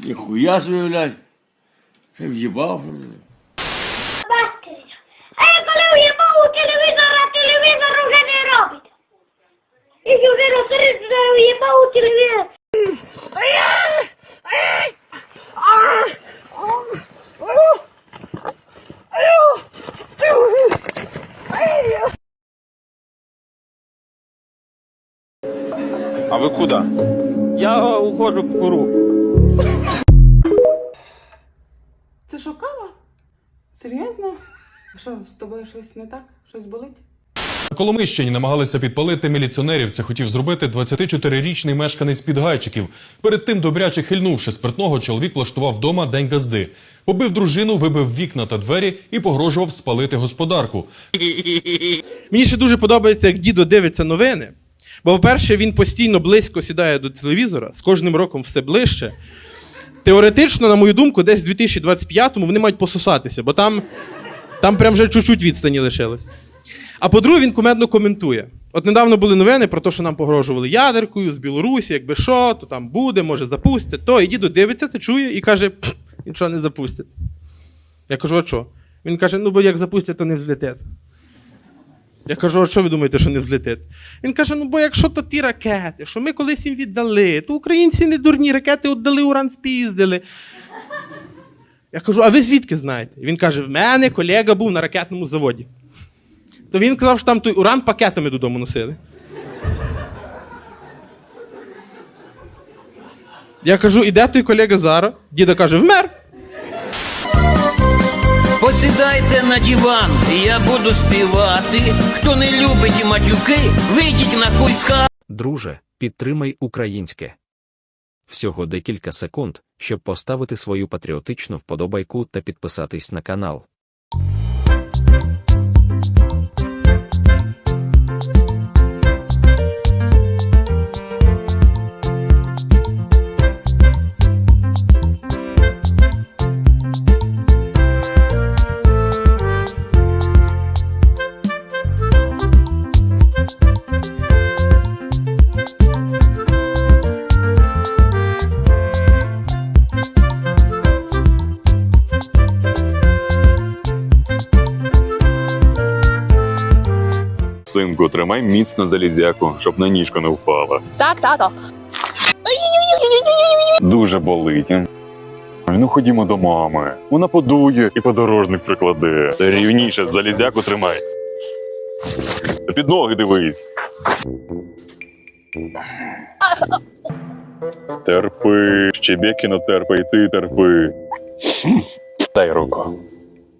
Ніхуя собі, блядь. Ще в'їбав. Батьківська. А я у телевізор, а телевізор вже не робить. І вже розсердився, уїбав у телевізор. Куди? Я ухожу в куру. Це що, кава? Серйозно? А що, з тобою щось не так? Щось болить? На Коломищині намагалися підпалити міліціонерів. Це хотів зробити 24-річний мешканець підгайчиків. Перед тим, добряче хильнувши спиртного, чоловік влаштував вдома день газди. Побив дружину, вибив вікна та двері і погрожував спалити господарку. Мені ще дуже подобається, як дідо дивиться новини. Бо, по-перше, він постійно близько сідає до телевізора, з кожним роком все ближче. Теоретично, на мою думку, десь в 2025-му вони мають пососатися, бо там, там прям вже чуть-чуть відстані лишилось. А по-друге, він кумедно коментує. От недавно були новини про те, що нам погрожували ядеркою з Білорусі, якби що, то там буде, може запустять. То і дідо дивиться, це чує і каже: «Пф, нічого не запустять. Я кажу, а що? Він каже: ну бо як запустять, то не взлетить. Я кажу, а що ви думаєте, що не взлетить? Він каже: ну бо якщо то ті ракети, що ми колись їм віддали, то українці не дурні, ракети віддали, уран спіздили. Я кажу, а ви звідки знаєте? Він каже: в мене колега був на ракетному заводі. То він казав, що там той уран пакетами додому носили. Я кажу, і де той колега зараз? Діда каже, вмер. Посідайте на диван, і я буду співати. Хто не любить матюки, вийдіть на хати. Друже, підтримай українське. Всього декілька секунд, щоб поставити свою патріотичну вподобайку та підписатись на канал. Синку, тримай міцно залізяку, щоб на ніжку не впала. Так, тато. Дуже болить. Ну ходімо до мами. Вона подує і подорожник прикладе. Рівніше залізяку тримай. Під ноги дивись. Терпи, Щебекіно терпи, і ти терпи. Дай руку.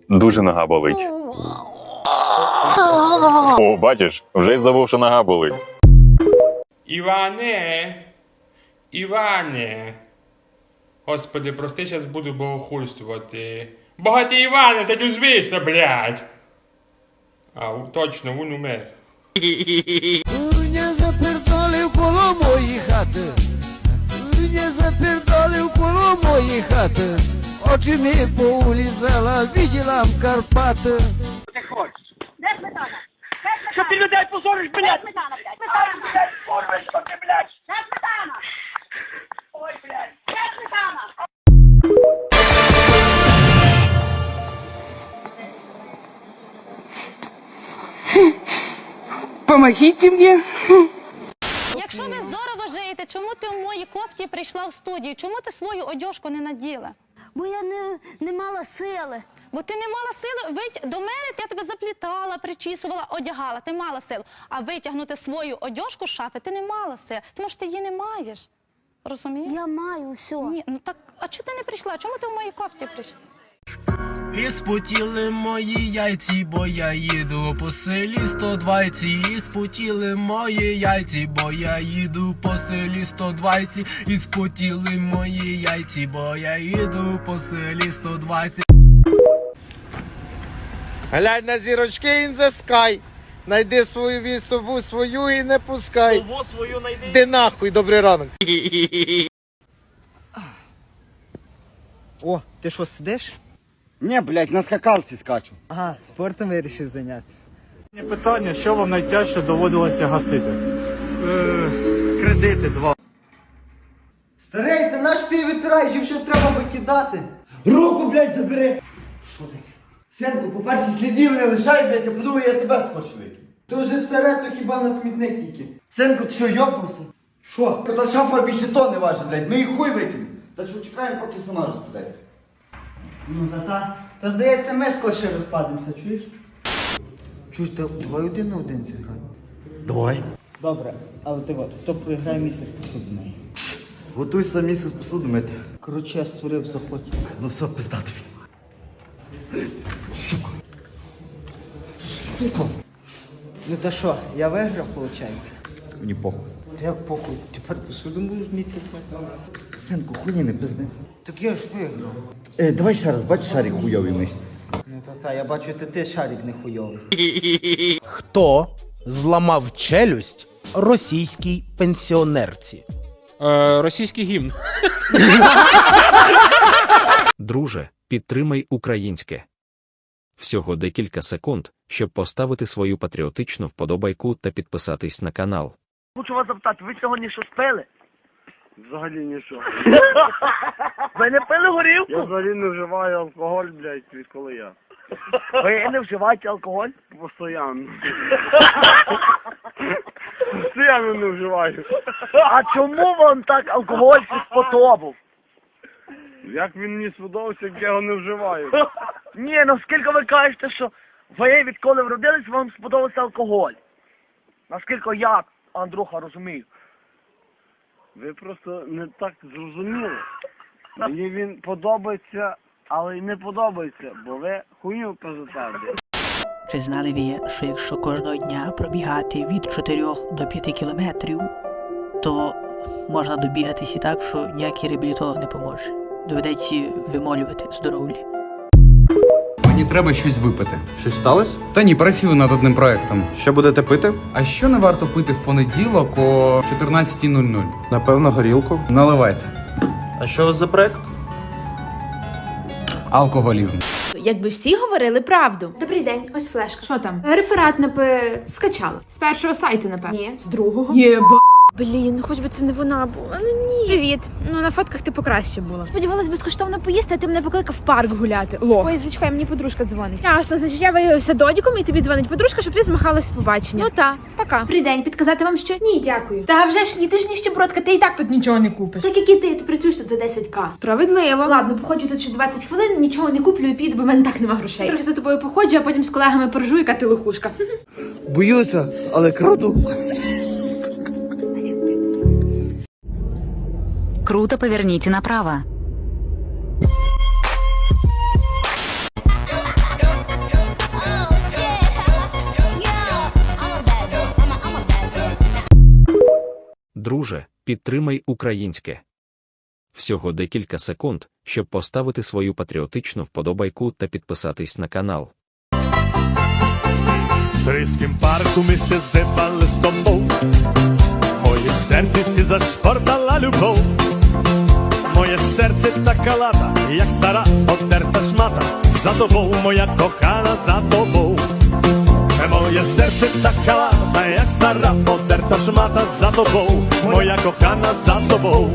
Дуже нога болить. О, бачиш, вже й забув, що нога болить. Іване! Іване! Господи, прости, зараз буду богохульствувати. Багатий Іване, та звися, блядь! А, точно, він умер. Не запердолив коло мої хати. Не запердолив коло мої хати. Очі ми поулізала, виділа в Карпати. Де сметана? Що ти людей позориш, блядь? Сметана, блядь. Сметана, блядь. Курва, що ти, блядь? Сметана? Ой, блядь. Сметана? Помогите мені. Якщо ви здорово жиєте, чому ти в моїй кофті прийшла в студію? Чому ти свою одежку не наділа? Бо я не, не мала сили. Бо ти не мала сили вить до мене, я тебе заплітала, причісувала, одягала. Ти мала силу. А витягнути свою одежку з шафи ти не мала сили, тому що ти її не маєш. Розумієш? Я маю все. Ні, ну так, а чому ти не прийшла? Чому ти в моїй кофті прийшла? І спотіли мої яйці, бо я їду по селі 120. І спотіли мої яйці, бо я їду по селі 120. І спотіли мої яйці, бо я їду по селі 120. Глянь на зірочки in the sky. Найди свою вісову свою і не пускай. Сову свою найди. Де нахуй, добрий ранок. О, ти що сидиш? Ні, блядь, на скакалці скачу. Ага, спортом вирішив зайнятися. Питання, що вам найтяжче доводилося гасити? Е, кредити два. Старий, ти наш ти витираєш, і вже треба викидати. Руку, блядь, забери! Що таке? Сенку, по-перше, слідів не лишай, блядь, а по-друге, я тебе скочу викину. То вже старе, то хіба на смітник тільки. Сенку, ти що, йопнувся? Що? Та шафа більше то не важить, блядь, ми їх хуй викинемо. Так що чекаємо, поки сама розпадається. Ну та та. То здається, ми скорше розпадемося, чуєш? Чуєш, та давай один на один зіграємо. Давай. Добре, але ти от, хто програє місяць посуду неї? Готуйся місяць посуду мити. Коротше, я створив заход. Ну все, пизда тобі. Ну та що, я виграв, виходить? Мені похуй. Як похуй, тепер посуду будеш місяць. Синку, хуйні не пизди. Так я ж виграв. Е, давай ще раз, бачиш шарик хуйовий мишці. Ну та та, я бачу, ти ти шарик не хуйовий. Хто зламав челюсть російській пенсіонерці? російський гімн. Друже, підтримай українське. Всього декілька секунд, щоб поставити свою патріотичну вподобайку та підписатись на канал. Хочу вас запитати, ви сьогодні що спили? Взагалі нічого. Ви не пили горілку? Я взагалі не вживаю алкоголь, блядь, відколи я. Ви не вживаєте алкоголь? Постоянно. Постоянно не вживаю. А чому вам так алкоголь сподобав? Як він мені сподобався, як я його не вживаю. Ні, наскільки ви кажете, що ви відколи вродились, вам сподобався алкоголь. Наскільки я, Андруха, розумію. Ви просто не так зрозуміли. Мені він подобається, але й не подобається, бо ви хуйню кажете. Чи знали ви, що якщо кожного дня пробігати від 4 до 5 кілометрів, то можна добігатись і так, що ніякий реабілітолог не поможе. Доведеться вимолювати здоров'я. Мені треба щось випити. Щось сталося? Та ні, працюю над одним проектом. Що будете пити? А що не варто пити в понеділок о 14.00? Напевно, горілку. Наливайте. А що у вас за проект? Алкоголізм. Якби всі говорили правду. Добрий день, ось флешка. Що там? Реферат напи... скачала. З першого сайту, напевно. Ні, з другого. Єба. Блін, ну хоч би це не вона була. Ну ні. Привіт. Ну на фотках ти покраще була. Сподівалась безкоштовно поїсти, а ти мене покликав в парк гуляти. Лох. Ой, зачекай, мені подружка дзвонить. Ясно, значить я виявився додіком і тобі дзвонить подружка, щоб ти змахалась побачення. Ну та, пока. Добрий день, підказати вам що? Ні, дякую. Та вже ж ні, ти ж ніщебродка, ти і так тут нічого не купиш. Так як і ти, ти працюєш тут за 10к. Справедливо. Ладно, походжу тут ще 20 хвилин, нічого не куплю і піду, бо в мене так нема грошей. Трохи за тобою походжу, а потім з колегами поржу, яка ти лохушка. Боюся, але краду. Круто поверните направо. Друже, підтримай українське. Всього декілька секунд, щоб поставити свою патріотичну вподобайку та підписатись на канал. В Стрийськім парку ми се здибали з тобою. Моє серце сі зашпортала любов. Моє серце така лата, як стара потерта шмата. За тобою, моя кохана, за тобою. Моє серце така лата, як стара потерта шмата. За тобою, моя кохана, за тобою.